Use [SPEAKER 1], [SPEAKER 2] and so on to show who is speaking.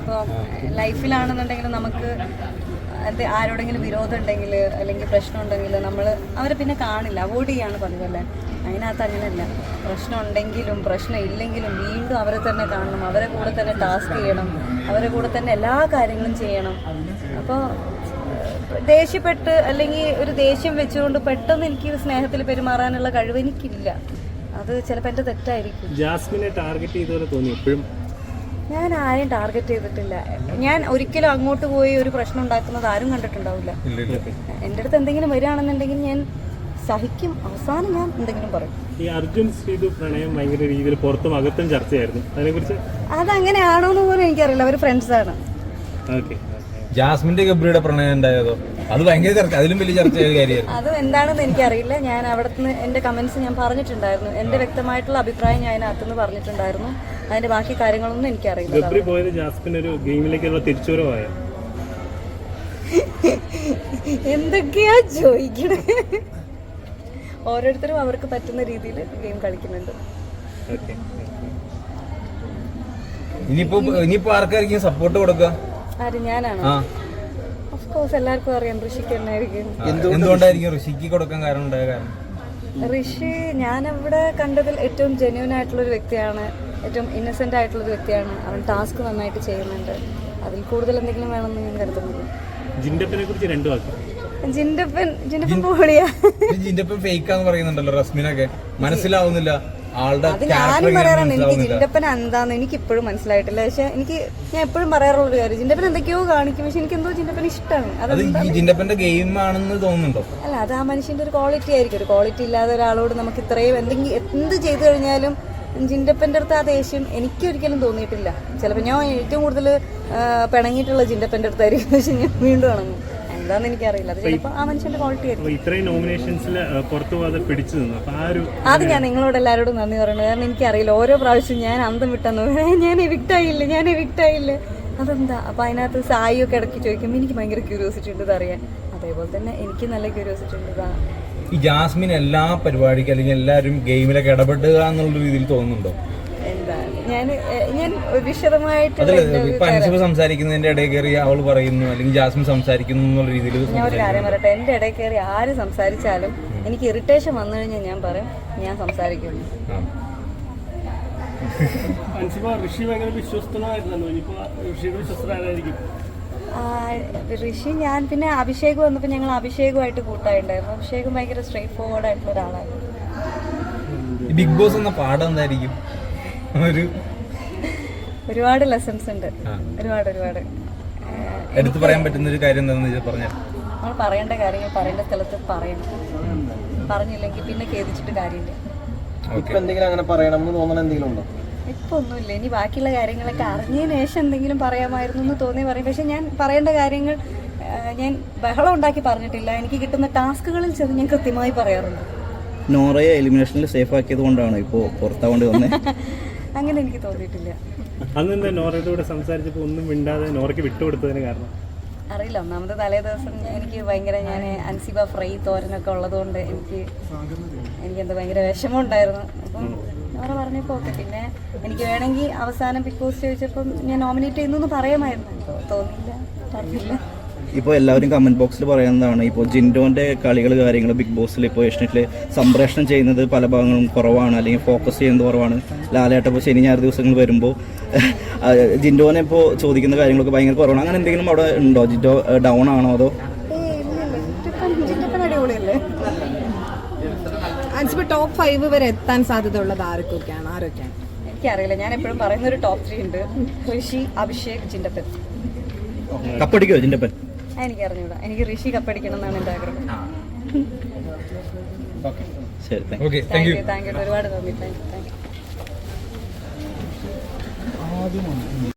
[SPEAKER 1] ഇപ്പോൾ ലൈഫിലാണെന്നുണ്ടെങ്കിൽ നമുക്ക് ആരോടെങ്കിലും വിരോധം ഉണ്ടെങ്കിൽ അല്ലെങ്കിൽ പ്രശ്നം ഉണ്ടെങ്കിൽ നമ്മൾ അവരെ പിന്നെ കാണില്ല അവോയ്ഡ് ചെയ്യാണ് പതിവല്ലേ അതിനകത്ത് അങ്ങനെയല്ല. പ്രശ്നം ഉണ്ടെങ്കിലും പ്രശ്നം ഇല്ലെങ്കിലും വീണ്ടും അവരെ തന്നെ കാണണം അവരെ കൂടെ തന്നെ ടാസ്ക് ചെയ്യണം അവരെ കൂടെ തന്നെ എല്ലാ കാര്യങ്ങളും ചെയ്യണം. അപ്പോൾ ദേഷ്യപ്പെട്ട് അല്ലെങ്കിൽ ഒരു ദേഷ്യം വെച്ചുകൊണ്ട് പെട്ടെന്ന് എനിക്ക് സ്നേഹത്തിൽ പെരുമാറാനുള്ള കഴിവ് എനിക്കില്ല. അത് ചിലപ്പോൾ എന്റെ തെറ്റായിരിക്കും.
[SPEAKER 2] ജാസ്മിനെ ടാർഗറ്റ് ചെയ്തപോലെ തോന്നി എപ്പോഴും
[SPEAKER 1] ഞാൻ ആരെയും ടാർഗറ്റ് ചെയ്തിട്ടില്ല. ഞാൻ ഒരിക്കലും അങ്ങോട്ട് പോയി ഒരു പ്രശ്നം ഉണ്ടാക്കുന്നത് ആരും കണ്ടിട്ടുണ്ടാവില്ല. എന്റെ അടുത്ത് എന്തെങ്കിലും വരികയാണെന്നുണ്ടെങ്കിൽ ഞാൻ സഹിക്കും. അവസാനം ഞാൻ എന്തെങ്കിലും പറയും.
[SPEAKER 2] ഈ അർജുൻ ശ്രീതു പ്രണയം ഭയങ്കര രീതിയിൽ പുറത്തും അകത്തും ചർച്ചയായിരുന്നു. അതിനെക്കുറിച്ച്?
[SPEAKER 1] അതങ്ങനെയാണോ എന്ന് പോലും എനിക്കറിയില്ല. അവർ ഫ്രണ്ട്സാണ്
[SPEAKER 2] ആണ്.
[SPEAKER 3] ജാസ്മിന്റെ ഗബ്രിയുടെ പ്രണയം ഉണ്ടായതോ അത് ഭയങ്കര ചർച്ച അതിലും വലിയ ചർച്ച കാര്യമായിരുന്നു.
[SPEAKER 1] അത് എന്താണെന്ന് എനിക്കറിയില്ല. ഞാൻ അവിടുന്ന് എന്റെ കമന്റ്സ് ഞാൻ പറഞ്ഞിട്ടുണ്ടായിരുന്നു. എന്റെ വ്യക്തമായിട്ടുള്ള അഭിപ്രായം ഞാൻ അതിനകത്തുനിന്ന് പറഞ്ഞിട്ടുണ്ടായിരുന്നു. അതിന്റെ ബാക്കി കാര്യങ്ങളൊന്നും എനിക്കറിയില്ല.
[SPEAKER 2] ഗബ്രി പോയത്? ജാസ്മിൻ ഒരു ഗെയിമിലേക്കുള്ള തിരിച്ചുവരവായ?
[SPEAKER 1] എന്തൊക്കെയാ ചോദിക്കണേ? ഓരോരുത്തരും അവർക്ക് പറ്റുന്ന രീതിയിൽ ഗെയിം കളിക്കുന്നുണ്ട്.
[SPEAKER 2] ഓക്കെ.
[SPEAKER 3] ഇനിയിപ്പോ ഇനിയിപ്പോ ആർക്കായിരിക്കും സപ്പോർട്ട് കൊടുക്കുക?
[SPEAKER 1] ആര്? ഞാനാണോ?
[SPEAKER 3] ആ.
[SPEAKER 1] കോഴ്സ് എല്ലാവർക്കും അറിയാം ഋഷിക്ക് തന്നെയായിരിക്കും
[SPEAKER 3] എന്തുകൊണ്ടായിരിക്കും ഋഷിക്ക് കൊടുക്കാൻ കാരണം ഉണ്ടായ കാരണം?
[SPEAKER 1] ഋഷി ഞാനിവിടെ കണ്ടതിൽ ഏറ്റവും ജെന്യൂൻ ആയിട്ടുള്ള ഒരു വ്യക്തിയാണ്. ഏറ്റവും ഇന്നസെന്റ് ആയിട്ടുള്ള ഒരു വ്യക്തിയാണ്. അവൻ ടാസ്ക് നന്നായിട്ട് ചെയ്യുന്നുണ്ട്. അതിൽ കൂടുതൽ എന്തെങ്കിലും വേണമെന്ന് ഞാൻ കരുതുന്നില്ല.
[SPEAKER 2] ജിൻഡപ്പിനെ കുറിച്ച് രണ്ടു വാക്ക്.
[SPEAKER 1] ജിൻഡപ്പൻ ജിൻഡപ്പൻ പോളിയാ.
[SPEAKER 3] ജിൻഡപ്പൻ ഫേക്ക് ഫേക്കാന്ന് പറയുന്നുണ്ടല്ലോ റസ്മിനൊക്കെ. മനസ്സിലാവുന്നില്ല.
[SPEAKER 1] അത് ഞാനും പറയാറുണ്ട്. എനിക്ക് ജിൻഡപ്പൻ എന്താന്ന് എനിക്ക് ഇപ്പോഴും മനസ്സിലായിട്ടില്ല. പക്ഷെ എനിക്ക് ഞാൻ എപ്പോഴും പറയാറുള്ള ഒരു കാര്യം ജിൻഡപ്പൻ എന്തൊക്കെയോ കാണിക്കും പക്ഷെ എനിക്ക് എന്തോ ജിൻഡപ്പൻ ഇഷ്ടമാണ്
[SPEAKER 3] ജിൻഡപ്പന്റെ ഗെയിം ആണെന്ന് തോന്നുന്നുണ്ടോ?
[SPEAKER 1] അല്ല അത് ആ മനുഷ്യന്റെ ഒരു ക്വാളിറ്റി ആയിരിക്കും. ഒരു ക്വാളിറ്റി ഇല്ലാതെ ഒരാളോട് നമുക്ക് ഇത്രയും എന്തെങ്കിലും എന്ത് ചെയ്തു കഴിഞ്ഞാലും ജിൻഡപ്പന്റെ അടുത്ത് ആ ദേഷ്യം എനിക്ക് ഒരിക്കലും തോന്നിയിട്ടില്ല. ചിലപ്പോൾ ഞാൻ ഏറ്റവും കൂടുതൽ പിണങ്ങിയിട്ടുള്ള ജിൻഡപ്പന്റെ അടുത്തായിരിക്കും. പക്ഷെ ഞാൻ വീണ്ടും ഇണങ്ങും. എന്താണെന്ന് എനിക്കറിയില്ല. അത് ചിലപ്പോൾ ആ മനുഷ്യന്റെ ക്വാളിറ്റി ആയിരിക്കും.
[SPEAKER 2] ഇത്രയും നോമിനേഷൻസിൽ പുറത്തു പോകാതെ പിടിച്ചു നിന്നു. അപ്പൊ ആ ഒരു
[SPEAKER 1] അത് ഞാൻ നിങ്ങളോട് എല്ലാവരോടും നന്ദി പറയുന്നത്. കാരണം എനിക്കറിയില്ല ഓരോ പ്രാവശ്യം ഞാൻ അന്തം വിട്ടെന്ന് ഞാൻ എവിക്റ്റ് ആയില്ല ഞാൻ എവിക്റ്റ് ആയില്ല അതെന്താ? അപ്പൊ അതിനകത്ത് സായിയൊക്കെ ഇടയ്ക്ക് ചോദിക്കുമ്പോൾ എനിക്ക് ഭയങ്കര ക്യൂരിയോസിറ്റി ഉണ്ട് അറിയാൻ. അതേപോലെ തന്നെ എനിക്ക് നല്ല ക്യൂരിയോസിറ്റി ഉണ്ട്
[SPEAKER 3] ഈ ജാസ്മിൻ എല്ലാ പരിപാടിക്കും അല്ലെങ്കിൽ എല്ലാവരും ഗെയിമിലൊക്കെ ഇടപെടുക എന്നുള്ള രീതിയിൽ തോന്നുന്നുണ്ടോ?
[SPEAKER 1] ഞാൻ ഞാൻ വിശദമായിട്ട്
[SPEAKER 3] ഇപ്പൊ അൻസിബ് സംസാരിക്കുന്നതിന്റെ ഇടയിൽ കയറി അവൾ പറയുന്നു അല്ലെങ്കിൽ ജാസ്മിൻ സംസാരിക്കുന്നു എന്നുള്ള രീതിയിൽ
[SPEAKER 1] ഞാൻ ഒരു കാര്യം പറയട്ടെ. എന്റെ ഇടയിൽ കയറി ആര് സംസാരിച്ചാലും എനിക്ക് ഇറിറ്റേഷൻ വന്നു കഴിഞ്ഞാൽ ഞാൻ പറയും ഞാൻ സംസാരിക്കുന്നു.
[SPEAKER 2] ഋഷി ഭയങ്കര വിശ്വസ്തനായിരുന്നല്ലോ. ഇനിയിപ്പോ ഋഷിയുടെ വിശ്വസ്തനായിരിക്കും
[SPEAKER 1] ആ, ഋഷി ഞാൻ പിന്നെ അഭിഷേക് വന്നപ്പോൾ ഞങ്ങൾ അഭിഷേകുമായിട്ട് കൂട്ടായിട്ടുണ്ടായിരുന്നു. അഭിഷേകും ഭയങ്കര സ്ട്രേറ്റ് ഫോർവേഡ് ആയിട്ടുള്ള ഒരാളായിരുന്നു.
[SPEAKER 3] ബിഗ് ബോസ് എന്ന പാഠം എന്തായിരിക്കും? ഒരു
[SPEAKER 1] ഒരുപാട് ലെസൺസ് ഉണ്ട്. ഒരുപാട് ഒരുപാട്.
[SPEAKER 3] എടുത്തു പറയാൻ പറ്റുന്ന ഒരു കാര്യം എന്താണെന്ന് പറഞ്ഞാൽ
[SPEAKER 1] നമ്മൾ പറയേണ്ട കാര്യങ്ങൾ പറയേണ്ട സ്ഥലത്ത് പറയണം. പറഞ്ഞില്ലെങ്കിൽ പിന്നെ ഖേദിച്ചിട്ട് കാര്യമില്ല.
[SPEAKER 3] ഇപ്പൊ
[SPEAKER 4] എന്തെങ്കിലും അങ്ങനെ പറയണം എന്ന് തോന്നണ എന്തെങ്കിലും ഉണ്ടോ?
[SPEAKER 1] ഇപ്പൊ ഒന്നുമില്ല. ഇനി ബാക്കിയുള്ള കാര്യങ്ങളൊക്കെ അറിഞ്ഞതിന് ശേഷം എന്തെങ്കിലും പറയാമായിരുന്നു എന്ന് തോന്നി പറയും. പക്ഷെ ഞാൻ പറയേണ്ട കാര്യങ്ങൾ ഞാൻ ബഹളം ഉണ്ടാക്കി പറഞ്ഞിട്ടില്ല. എനിക്ക് കിട്ടുന്ന ടാസ്കുകളിൽ ചെന്ന് ഞാൻ കൃത്യമായി പറയാറുണ്ട്.
[SPEAKER 5] നോറയെ എലിമിനേഷനിൽ സേഫ് ആക്കിയത് കൊണ്ടാണ് ഇപ്പോൾ പുറത്താവേണ്ടി വന്നത്
[SPEAKER 1] അങ്ങനെ എനിക്ക് തോന്നിയിട്ടില്ല.
[SPEAKER 2] അന്ന് നോറയുടെ കൂടെ സംസാരിച്ചപ്പോൾ ഒന്നും മിണ്ടാതെ നോറയ്ക്ക് വിട്ടുകൊടുത്തതിന് കാരണം?
[SPEAKER 1] അറിയില്ല ഒന്നാമത്തെ തലേ ദിവസം എനിക്ക് ഭയങ്കര ഞാൻ അൻസിബ ഫ്രൈ തോരനൊക്കെ ഉള്ളതുകൊണ്ട് എനിക്ക് എനിക്ക് എന്താ ഭയങ്കര വിഷമം ഉണ്ടായിരുന്നു അപ്പം നോറ പറഞ്ഞപ്പോൾ ഓക്കെ പിന്നെ എനിക്ക് വേണമെങ്കിൽ അവസാനം ബിഗ് ബോസ് ചോദിച്ചപ്പം ഞാൻ നോമിനേറ്റ് ചെയ്യുന്നു എന്ന് പറയാമായിരുന്നു. തോന്നിയില്ല പറഞ്ഞില്ല.
[SPEAKER 5] ഇപ്പോൾ എല്ലാവരും കമന്റ് ബോക്സിൽ പറയുന്നതാണ് ഇപ്പോൾ ജിൻഡോന്റെ കളികൾ കാര്യങ്ങൾ ബിഗ് ബോസിൽ ഇപ്പോൾ ഏഷ്യനെറ്റിൽ സംപ്രേഷണം ചെയ്യുന്നത് പല ഭാഗങ്ങളും കുറവാണ് അല്ലെങ്കിൽ ഫോക്കസ് ചെയ്യുന്നത് കുറവാണ്. ലാലേട്ട ഇപ്പോൾ ശനി ഞായർ ദിവസങ്ങൾ വരുമ്പോൾ ജിൻഡോനെ ഇപ്പോൾ ചോദിക്കുന്ന കാര്യങ്ങളൊക്കെ ഭയങ്കര കുറവാണ്. അങ്ങനെ എന്തെങ്കിലും അവിടെ ഉണ്ടോ? ജിൻഡോ ഡൗൺ ആണോ അതോ?
[SPEAKER 6] ടോപ്പ് ഫൈവ് വരെ എത്താൻ സാധ്യതയുള്ളത് ആരൊക്കെയാണ് ആരൊക്കെയാണ്?
[SPEAKER 1] എനിക്കറിയില്ല. ഞാൻ എപ്പോഴും പറയുന്ന ഒരു ടോപ്പ് ത്രീ ഉണ്ട്. ഋഷി അഭിഷേക് ജിൻഡപ്പൻ.
[SPEAKER 5] കപ്പടിക്കോ ജിൻഡപ്പൻ?
[SPEAKER 1] എനിക്ക് അറിഞ്ഞൂടാ എനിക്ക് ഋഷി കപ്പടിക്കണം എന്നാണ് എന്റെ ആഗ്രഹം.
[SPEAKER 5] ശരി താങ്ക്
[SPEAKER 1] യു താങ്ക് യു ഒരുപാട് നന്ദി. Thank you thank you